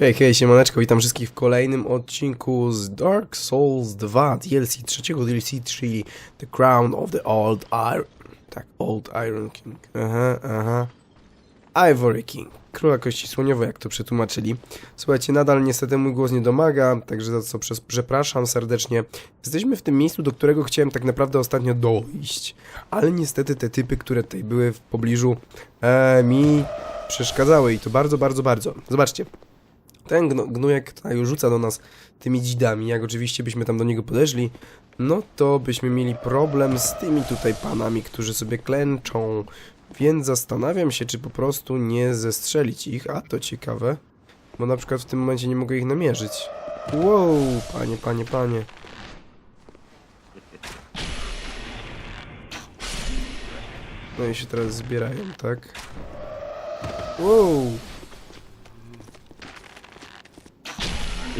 Hej, hej, siemaneczko, witam wszystkich w kolejnym odcinku z Dark Souls 2 DLC, trzeciego DLC, czyli The Crown of the Old Iron... Tak, Old Iron King. Aha, aha. Ivory King. Króla Kości Słoniowej, jak to przetłumaczyli. Słuchajcie, nadal niestety mój głos nie domaga, także za co przepraszam serdecznie. Jesteśmy w tym miejscu, do którego chciałem tak naprawdę ostatnio dojść. Ale niestety te typy, które tutaj były w pobliżu, e, mi przeszkadzały i to bardzo, bardzo, bardzo. Zobaczcie. Ten gno, gnujek tutaj rzuca do nas tymi dzidami. Jak oczywiście byśmy tam do niego podeszli, no to byśmy mieli problem z tymi tutaj panami, którzy sobie klęczą. Więc zastanawiam się, czy po prostu nie zestrzelić ich. A to ciekawe, bo na przykład w tym momencie nie mogę ich namierzyć. Wow, panie, panie, panie. No i się teraz zbierają, tak? Wow.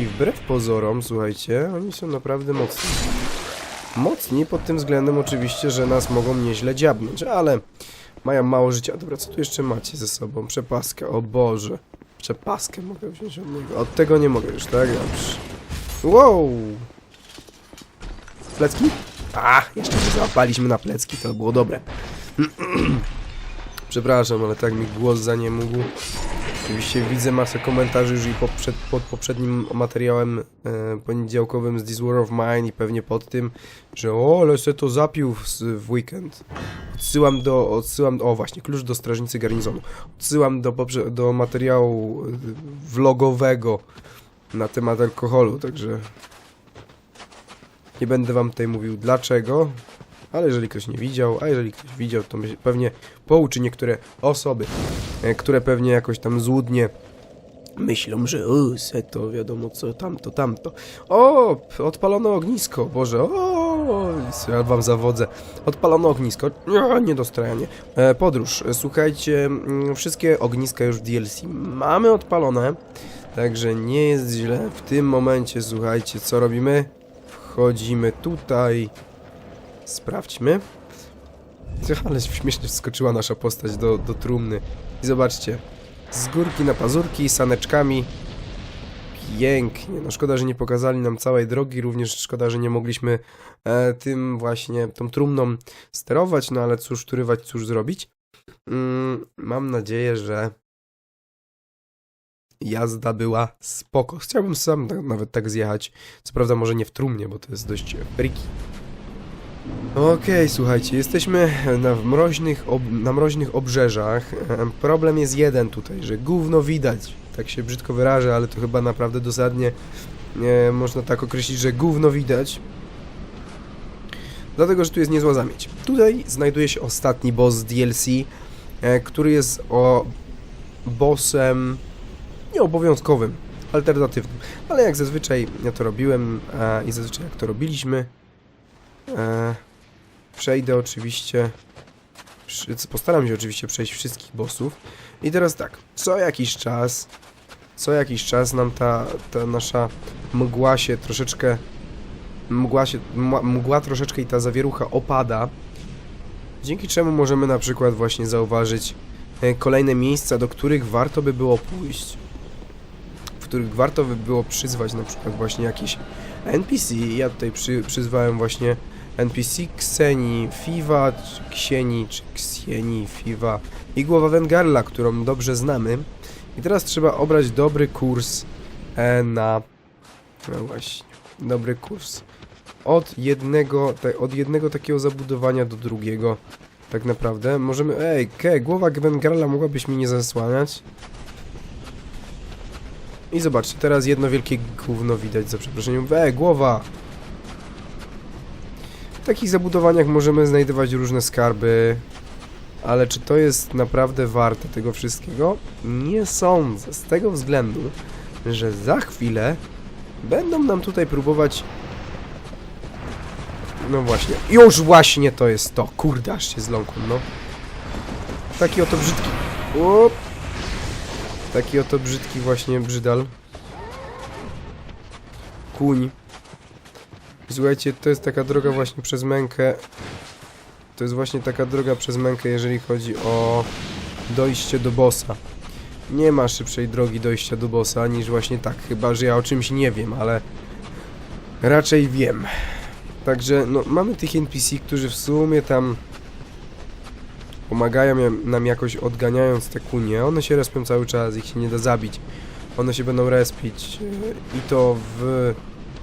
I wbrew pozorom, słuchajcie, oni są naprawdę mocni. Mocni pod tym względem oczywiście, że nas mogą nieźle dziabnąć, ale mają mało życia. Dobra, co tu jeszcze macie ze sobą? Przepaskę, o Boże. Przepaskę mogę wziąć od niego. Od tego nie mogę już, tak? Dobrze. Wow! Plecki? A, jeszcze się załapaliśmy na plecki, to było dobre. Przepraszam, ale tak mi głos za nie mógł. Oczywiście widzę masę komentarzy już i pod poprzednim materiałem e, poniedziałkowym z This War of Mine i pewnie pod tym, że o, ale se to zapił w, w weekend. Odsyłam do, odsyłam, o właśnie, klucz do strażnicy garnizonu. Odsyłam do, do materiału e, vlogowego na temat alkoholu, także nie będę wam tutaj mówił dlaczego, ale jeżeli ktoś nie widział, a jeżeli ktoś widział, to pewnie pouczy niektóre osoby, e, które pewnie jakoś tam złudnie myślą, że o, se to wiadomo co, tamto, tamto. O, odpalono ognisko, Boże, o, ja wam zawodzę. Odpalono ognisko, nie, niedostrajanie. E, podróż, słuchajcie, mm, wszystkie ogniska już w DLC mamy odpalone, także nie jest źle. W tym momencie, słuchajcie, co robimy? Wchodzimy tutaj, sprawdźmy. Ale śmiesznie wskoczyła nasza postać do, do trumny. I zobaczcie, z górki na pazurki, saneczkami. Pięknie. No szkoda, że nie pokazali nam całej drogi, również szkoda, że nie mogliśmy e, tym właśnie, tą trumną sterować, no ale cóż tu rywać, cóż zrobić. Mm, mam nadzieję, że jazda była spoko. Chciałbym sam na- nawet tak zjechać. Co prawda może nie w trumnie, bo to jest dość friki. Okej, słuchajcie, jesteśmy na mroźnych, na mroźnych obrzeżach. Em, Problem jest jeden tutaj, że gówno widać. Tak się brzydko wyrażę, ale to chyba naprawdę dosadnie e, można tak określić, że gówno widać. Dlatego, że tu jest niezła zamieć. Tutaj znajduje się ostatni boss z DLC, e, który jest o bossem nieobowiązkowym, alternatywnym. Ale jak zazwyczaj ja to robiłem e, i zazwyczaj jak to robiliśmy, E, przejdę oczywiście. Postaram się oczywiście przejść wszystkich bossów. I teraz tak, co jakiś czas, co jakiś czas nam ta, ta nasza mgła się troszeczkę. Mgła, się, mgła troszeczkę i ta zawierucha opada. Dzięki czemu możemy na przykład właśnie zauważyć e, kolejne miejsca, do których warto by było pójść. W których warto by było przyzwać na przykład właśnie jakieś NPC. Ja tutaj przy, przyzwałem właśnie NPC Kseni, Fiva, czy Ksieni, czy Ksieni, Fiva i głowa Wengarla, którą dobrze znamy. I teraz trzeba obrać dobry kurs e, na... No właśnie, dobry kurs. Od jednego, te, od jednego takiego zabudowania do drugiego. Tak naprawdę. Możemy... Ej, ke, głowa Wengarla mogłabyś mi nie zasłaniać? I zobaczcie, teraz jedno wielkie gówno widać, za przeproszeniem. Ej, głowa! W takich zabudowaniach możemy znajdować różne skarby, ale czy to jest naprawdę warte tego wszystkiego? Nie sądzę, z tego względu, że za chwilę będą nam tutaj próbować... No właśnie, już właśnie to jest to, kurde, aż się zląkłem, no. Taki oto brzydki... Up. Taki oto brzydki właśnie brzydal. Kuń. Słuchajcie, to jest taka droga właśnie przez mękę. To jest właśnie taka droga przez mękę, jeżeli chodzi o dojście do bossa. Nie ma szybszej drogi dojścia do bossa niż właśnie tak, chyba że ja o czymś nie wiem, ale raczej wiem. Także no, mamy tych NPC, którzy w sumie tam pomagają nam jakoś odganiając te kunie. One się respią cały czas, ich się nie da zabić. One się będą respić e, i to w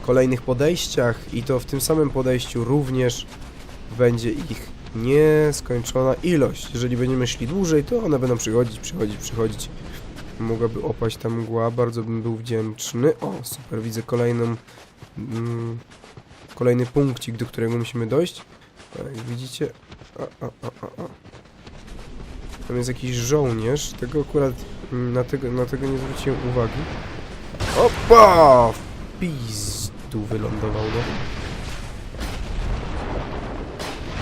kolejnych podejściach i to w tym samym podejściu również będzie ich nieskończona ilość. Jeżeli będziemy szli dłużej, to one będą przychodzić, przychodzić, przychodzić. Mogłaby opaść ta mgła, bardzo bym był wdzięczny. O, super, widzę kolejną, mm, kolejny punkcik, do którego musimy dojść. Jak widzicie, a, a, a, a, a. Tam jest jakiś żołnierz, tego akurat, na tego, na tego nie zwróciłem uwagi. Opa! Pizdu wylądował, no.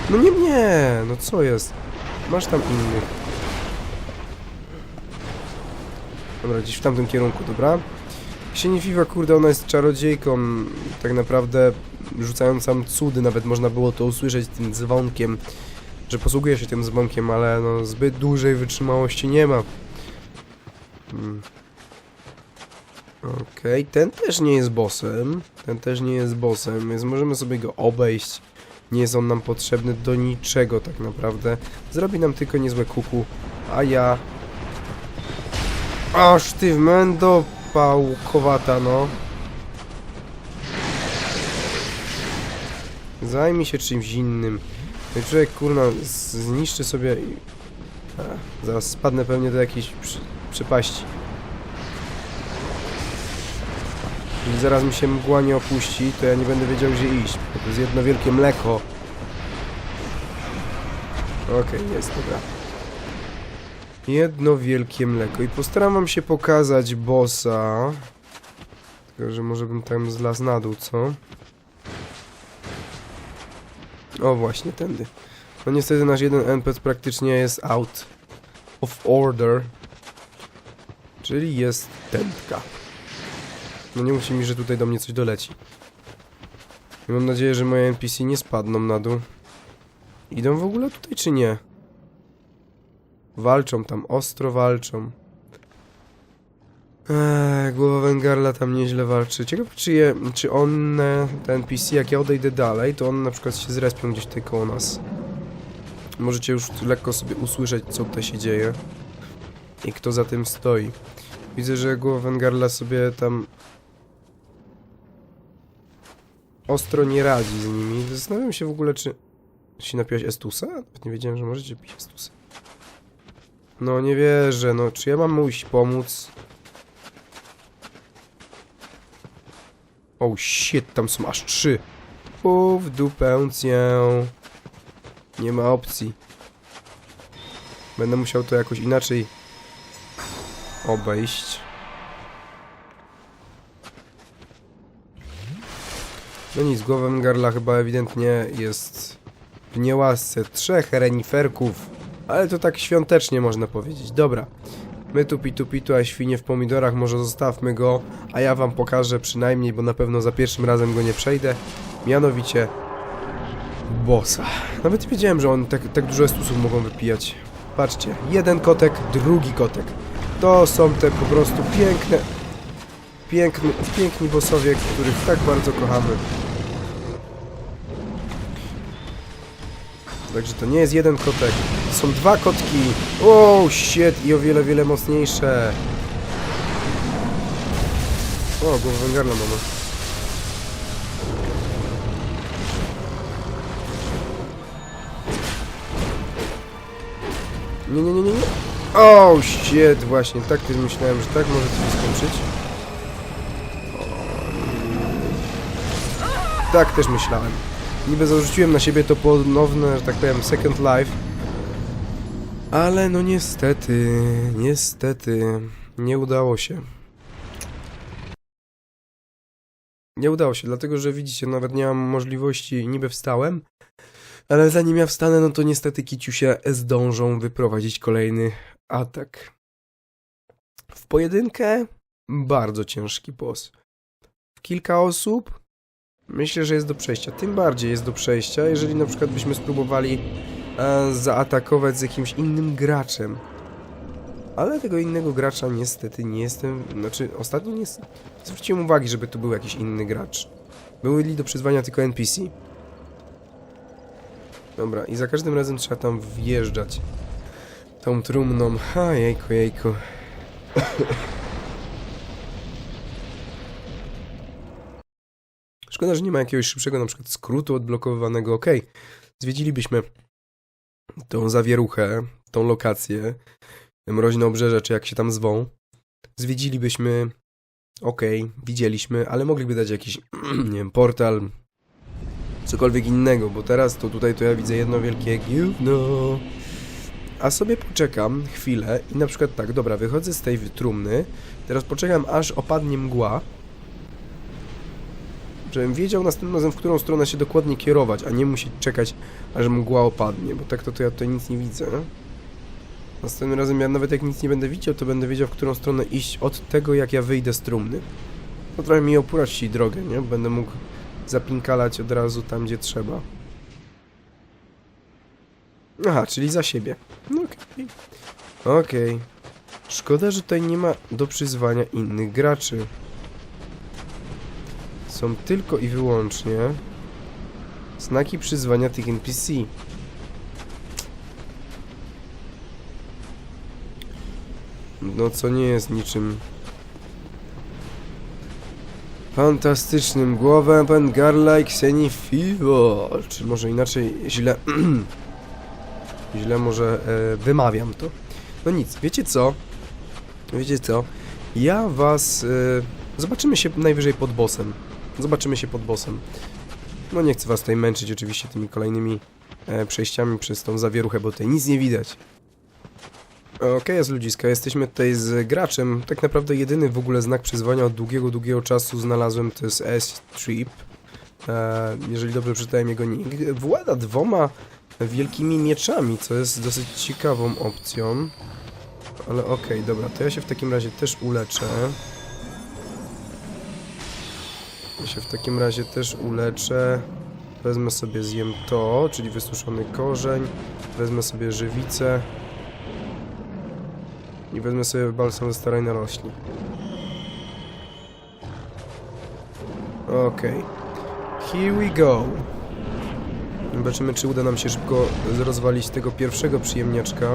No nie mnie, no co jest? Masz tam innych. Dobra, gdzieś w tamtym kierunku, dobra? Sienifiwa, kurde, ona jest czarodziejką, tak naprawdę rzucającą cudy, nawet można było to usłyszeć tym dzwonkiem, że posługuje się tym dzwonkiem, ale no zbyt dużej wytrzymałości nie ma. Hmm. Okej, ten też nie jest bossem, ten też nie jest bossem, więc możemy sobie go obejść. Nie jest on nam potrzebny do niczego tak naprawdę. Zrobi nam tylko niezłe kuku, a ja... Aż ty w mendo pałkowata, no. Zajmij się czymś innym. No człowiek, kurna, zniszczy sobie. A, zaraz spadnę pewnie do jakiejś przy, przepaści. I zaraz mi się mgła nie opuści, to ja nie będę wiedział gdzie iść. bo To jest jedno wielkie mleko. Okej, jest, dobra. Jedno wielkie mleko. I postaram wam się pokazać bossa. Tylko, że może bym tam zlazł na dół, co? O, właśnie, tędy. No niestety nasz jeden NPC praktycznie jest out of order. Czyli jest tętka. No nie musi mi, że tutaj do mnie coś doleci. I mam nadzieję, że moje NPC nie spadną na dół. Idą w ogóle tutaj, czy nie? Walczą tam, ostro walczą. Eee, głowa Wengarla tam nieźle walczy. Ciekawe, czy, je, czy on, e, ten NPC, jak ja odejdę dalej, to on na przykład się zrespią gdzieś tutaj koło nas. Możecie już lekko sobie usłyszeć, co tutaj się dzieje. I kto za tym stoi. Widzę, że głowa Wengarla sobie tam ostro nie radzi z nimi. Zastanawiam się w ogóle, czy się napiłaś Estusa? Nawet nie wiedziałem, że możecie pić Estusa. No nie wierzę, no czy ja mam mu iść pomóc? Oh shit, tam są aż trzy. W dupę cię. Nie ma opcji. Będę musiał to jakoś inaczej obejść. No nic, głową garla chyba ewidentnie jest w niełasce trzech reniferków. Ale to tak świątecznie można powiedzieć. Dobra. My tu pitu pitu, a świnie w pomidorach, może zostawmy go, a ja wam pokażę przynajmniej, bo na pewno za pierwszym razem go nie przejdę. Mianowicie bossa. Nawet wiedziałem, że on tak, tak dużo estusów mogą wypijać. Patrzcie, jeden kotek, drugi kotek. To są te po prostu piękne, piękny, piękni bossowie, których tak bardzo kochamy. Także to nie jest jeden kotek. Są dwa kotki. O, shit, i o wiele, wiele mocniejsze. O, głowę węgarla mamy. Nie, nie, nie, nie. O, shit, właśnie, tak też myślałem, że tak może się skończyć. O, Tak też myślałem. Niby zarzuciłem na siebie to ponowne, że tak powiem, second life. Ale no niestety, niestety, nie udało się. Nie udało się, dlatego że widzicie, nawet nie mam możliwości, niby wstałem, ale zanim ja wstanę, no to niestety kiciusie zdążą wyprowadzić kolejny atak. W pojedynkę bardzo ciężki boss. W kilka osób myślę, że jest do przejścia. Tym bardziej jest do przejścia, jeżeli na przykład byśmy spróbowali e, zaatakować z jakimś innym graczem. ale tego innego gracza niestety nie jestem, znaczy ostatnio nie zwróciłem uwagi, żeby tu był jakiś inny gracz. Byli do przyzwania tylko NPC. Dobra, i za każdym razem trzeba tam wjeżdżać tą trumną. A jejku, jejku. Szkoda, że nie ma jakiegoś szybszego na przykład skrótu odblokowywanego. Okej, zwiedzilibyśmy tą zawieruchę, tą lokację, mroźne obrzeże, czy jak się tam zwą. Zwiedzilibyśmy, okej, widzieliśmy, ale mogliby dać jakiś, nie wiem, portal, cokolwiek innego, bo teraz to tutaj to ja widzę jedno wielkie gówno. A sobie poczekam chwilę i na przykład tak, dobra, wychodzę z tej trumny, teraz poczekam aż opadnie mgła, żebym wiedział następnym razem, w którą stronę się dokładnie kierować, a nie musieć czekać, aż mgła opadnie, bo tak to, to ja tutaj nic nie widzę. Następnym razem ja nawet jak nic nie będę widział, to będę wiedział, w którą stronę iść od tego, jak ja wyjdę z trumny. To trochę mi uprości drogę, nie? Będę mógł zapinkalać od razu tam, gdzie trzeba. Aha, czyli za siebie. No okej. Okej. Szkoda, że tutaj nie ma do przyzwania innych graczy. Są tylko i wyłącznie znaki przyzwania tych NPC. No co nie jest niczym fantastycznym. Głowę Pengarla i Kseni Fivo. Czy może inaczej źle... źle może e, wymawiam to. No nic, wiecie co? Wiecie co? Ja was... E, zobaczymy się najwyżej pod bossem. Zobaczymy się pod bossem. No nie chcę was tutaj męczyć oczywiście tymi kolejnymi e, przejściami przez tą zawieruchę, bo tutaj nic nie widać. Okej, jest ludziska, jesteśmy tutaj z graczem. Tak naprawdę jedyny w ogóle znak przyzwania od długiego, długiego czasu znalazłem to jest S-Trip. E, jeżeli dobrze przeczytałem jego nick. Włada dwoma wielkimi mieczami, co jest dosyć ciekawą opcją. Ale okej, dobra, to ja się w takim razie też uleczę. Ja się w takim razie też uleczę. Wezmę sobie zjem to, czyli wysuszony korzeń. Wezmę sobie żywicę. I wezmę sobie balsam ze starej narośli. Okej. Here we go. Zobaczymy, czy uda nam się szybko rozwalić tego pierwszego przyjemniaczka.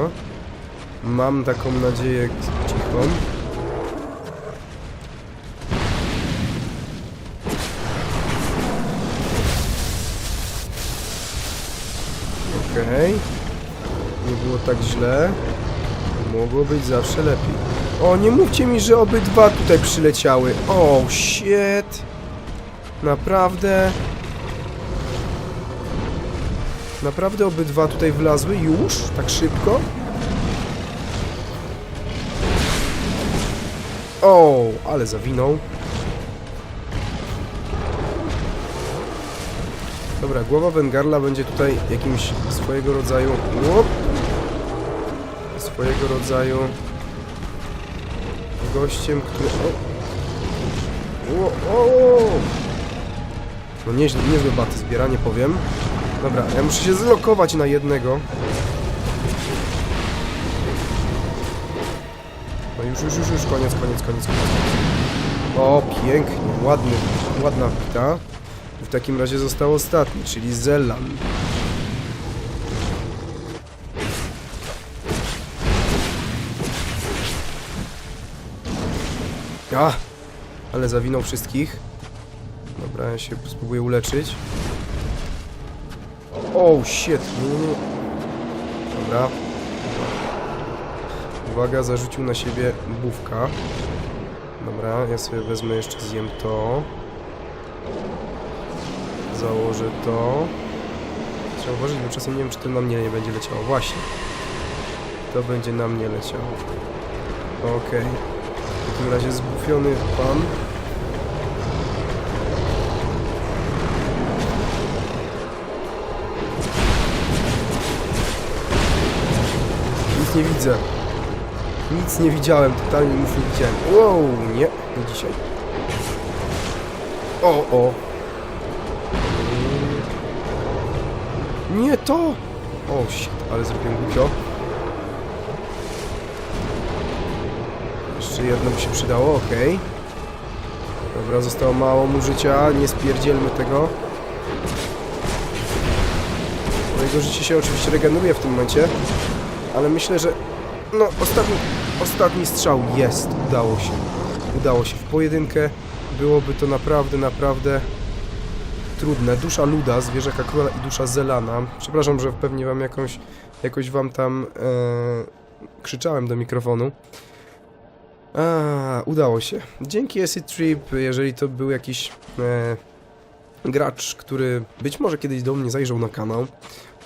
Mam taką nadzieję cichą. Źle. Mogło być zawsze lepiej. O, nie mówcie mi, że obydwa tutaj przyleciały. O, shit. Naprawdę? Naprawdę obydwa tutaj wlazły? Już? Tak szybko? O, ale zawinął. Dobra, głowa Wengarla będzie tutaj jakimś swojego rodzaju... Łop, swojego rodzaju gościem, który... O, o, o. No nieźle, niezłe baty zbiera, nie powiem. Dobra, ja muszę się zlokować na jednego. No już, już, już, już, koniec, koniec, koniec, koniec. O, pięknie, ładny, ładna bita. W takim razie został ostatni, czyli Zellan. A! Ale zawinął wszystkich. Dobra, ja się spróbuję uleczyć. Oh shit! Nie, nie. Dobra. Uwaga, zarzucił na siebie bówka. Dobra, ja sobie wezmę jeszcze zjem to. Założę to. Trzeba uważać, bo czasem nie wiem, czy to na mnie nie będzie leciało. Właśnie. To będzie na mnie leciało. Okej. W takim razie zbufiony pan. Nic nie widzę. Nic nie widziałem, totalnie nic nie widziałem. Wow, nie, nie dzisiaj. O, o. Nie to! O, shit, ale zrobiłem głupio. Jeszcze jedno by się przydało, okej. Dobra, zostało mało mu życia, nie spierdzielmy tego. No jego życie się oczywiście regeneruje w tym momencie, ale myślę, że no ostatni, ostatni strzał jest, udało się. Udało się w pojedynkę. Byłoby to naprawdę, naprawdę trudne. Dusza Luda, zwierzaka króla i dusza Zelana. Przepraszam, że pewnie wam jakąś, jakoś wam tam e, krzyczałem do mikrofonu. A, udało się. Dzięki Acid Trip, jeżeli to był jakiś e, gracz, który być może kiedyś do mnie zajrzał na kanał,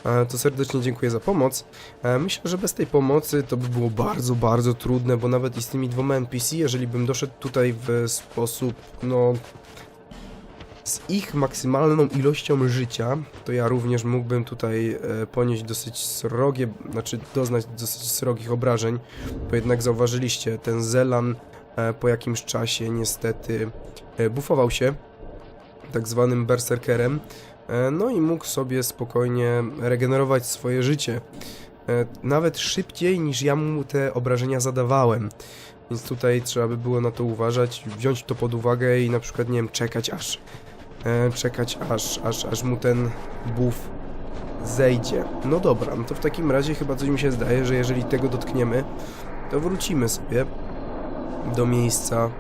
e, to serdecznie dziękuję za pomoc. E, myślę, że bez tej pomocy to by było bardzo, bardzo trudne, bo nawet i z tymi dwoma NPC, jeżeli bym doszedł tutaj w sposób, no, z ich maksymalną ilością życia, to ja również mógłbym tutaj e, ponieść dosyć srogie, znaczy doznać dosyć srogich obrażeń, bo jednak zauważyliście, ten Zelan e, po jakimś czasie niestety e, bufował się tak zwanym berserkerem, no i mógł sobie spokojnie regenerować swoje życie. Nawet szybciej niż ja mu te obrażenia zadawałem. Więc tutaj trzeba by było na to uważać, wziąć to pod uwagę i na przykład, nie wiem, czekać aż e, czekać aż, aż, aż mu ten buff zejdzie. No dobra, no to w takim razie chyba coś mi się zdaje, że jeżeli tego dotkniemy, to wrócimy sobie do miejsca,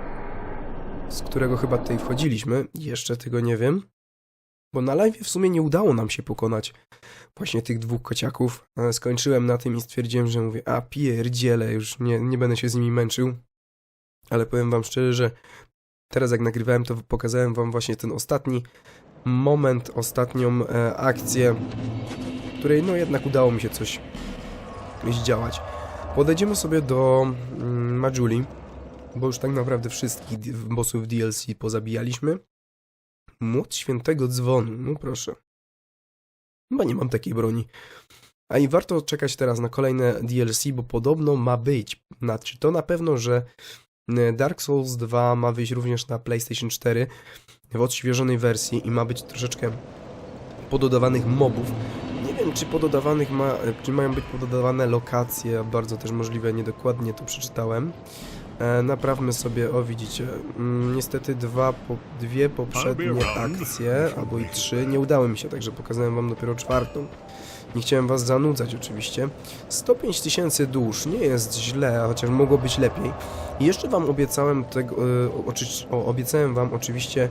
z którego chyba tutaj wchodziliśmy. Jeszcze tego nie wiem. Bo na live w sumie nie udało nam się pokonać właśnie tych dwóch kociaków. E, Skończyłem na tym i stwierdziłem, że mówię, a pierdziele, już nie, nie będę się z nimi męczył. Ale powiem wam szczerze, że teraz jak nagrywałem, to pokazałem wam właśnie ten ostatni moment, ostatnią e, akcję, której no jednak udało mi się coś zdziałać. Podejdziemy sobie do mm, Majuli, bo już tak naprawdę wszystkich bossów DLC pozabijaliśmy. Młot Świętego Dzwonu, no proszę. Chyba nie mam takiej broni. A i warto czekać teraz na kolejne DLC, bo podobno ma być. Znaczy, to na pewno, że Dark Souls 2 ma wyjść również na PlayStation 4 w odświeżonej wersji i ma być troszeczkę pododawanych mobów. Nie wiem, czy pododawanych ma, czy mają być pododawane lokacje, bardzo też możliwe, niedokładnie to przeczytałem. E, naprawmy sobie, o widzicie, mm, niestety dwa, po, dwie poprzednie akcje, albo i trzy, nie udały mi się, także pokazałem wam dopiero czwartą. Nie chciałem was zanudzać oczywiście. 105 tysięcy dusz, nie jest źle, chociaż mogło być lepiej. I jeszcze wam obiecałem tego, e, o, obiecałem wam oczywiście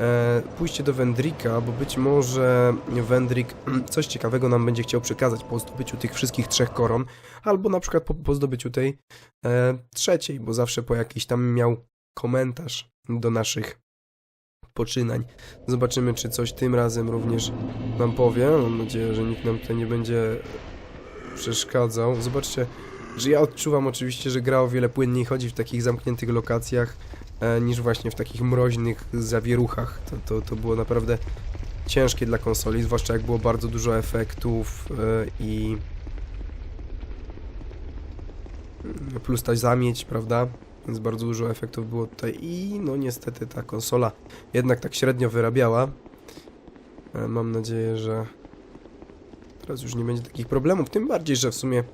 e, pójście do Wendrika, bo być może Wendrik coś ciekawego nam będzie chciał przekazać po zdobyciu tych wszystkich trzech koron, albo na przykład po, po zdobyciu tej e, trzeciej, bo zawsze po jakiś tam miał komentarz do naszych poczynań. Zobaczymy, czy coś tym razem również nam powie. Mam nadzieję, że nikt nam tutaj nie będzie przeszkadzał. Zobaczcie, że ja odczuwam oczywiście, że gra o wiele płynniej chodzi w takich zamkniętych lokacjach e, niż właśnie w takich mroźnych zawieruchach. To, to, to było naprawdę ciężkie dla konsoli, zwłaszcza jak było bardzo dużo efektów e, i plus ta zamieć, prawda? Więc bardzo dużo efektów było tutaj i no niestety ta konsola jednak tak średnio wyrabiała. E, Mam nadzieję, że teraz już nie będzie takich problemów, tym bardziej, że w sumie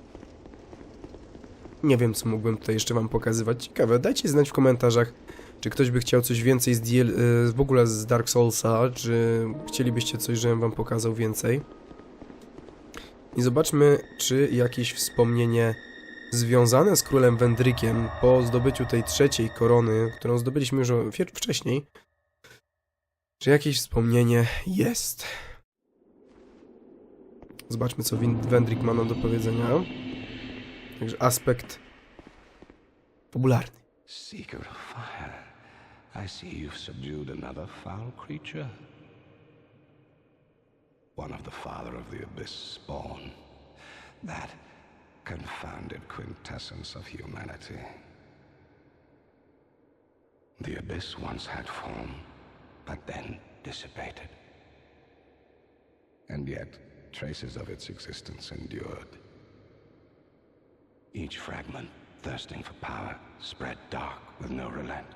nie wiem, co mógłbym tutaj jeszcze wam pokazywać. Ciekawe, dajcie znać w komentarzach, czy ktoś by chciał coś więcej z DL, y, w ogóle z Dark Soulsa, czy chcielibyście coś, żebym wam pokazał więcej. I zobaczmy, czy jakieś wspomnienie związane z królem Wendrykiem po zdobyciu tej trzeciej korony, którą zdobyliśmy już wcześniej, czy jakieś wspomnienie jest. Zobaczmy, co Wendryk ma nam do powiedzenia. Także aspekt popularny. Seeker of fire, I see you've subdued another foul creature. One of the father of the abyss spawn. That confounded quintessence of humanity. The abyss once had form, but then dissipated. And yet, traces of its existence endured. Each fragment, thirsting for power, spread dark with no relent.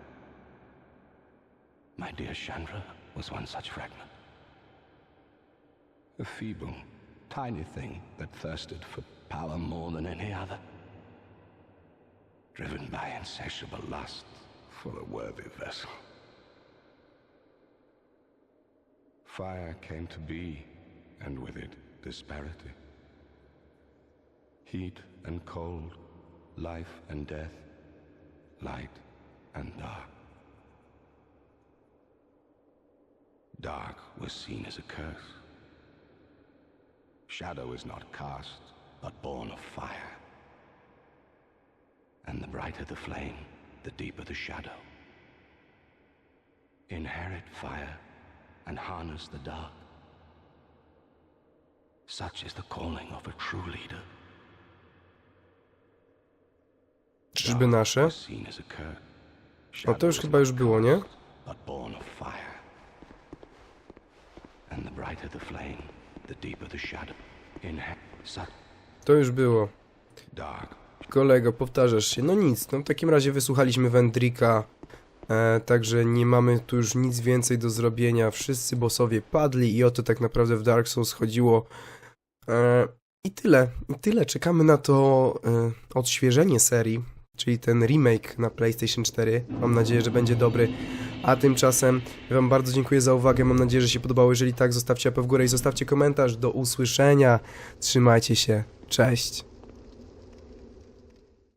My dear Chandra was one such fragment. A feeble, tiny thing that thirsted for power more than any other. driven by insatiable lust for a worthy vessel. Fire came to be, and with it, disparity. Heat and cold, life and death, light and dark. Dark was seen as a curse. Shadow is not cast, but born of fire. And the brighter the flame, the deeper the shadow. Inherit fire and harness the dark. Such is the calling of a true leader. Czyżby nasze? Was seen as a curse. O, to już chyba już było, nie? but born of fire. And the brighter the flame, the deeper the shadow. In such To już było. dark Kolego, powtarzasz się. No nic, no w takim razie wysłuchaliśmy Wendrika, e, także nie mamy tu już nic więcej do zrobienia. Wszyscy bossowie padli i o to tak naprawdę w Dark Souls chodziło. E, I tyle, i tyle. Czekamy na to e, odświeżenie serii, czyli ten remake na PlayStation 4. Mam nadzieję, że będzie dobry. A tymczasem Wam bardzo dziękuję za uwagę. Mam nadzieję, że się podobało. Jeżeli tak, zostawcie łapę w górę i zostawcie komentarz. Do usłyszenia. Trzymajcie się. Cześć.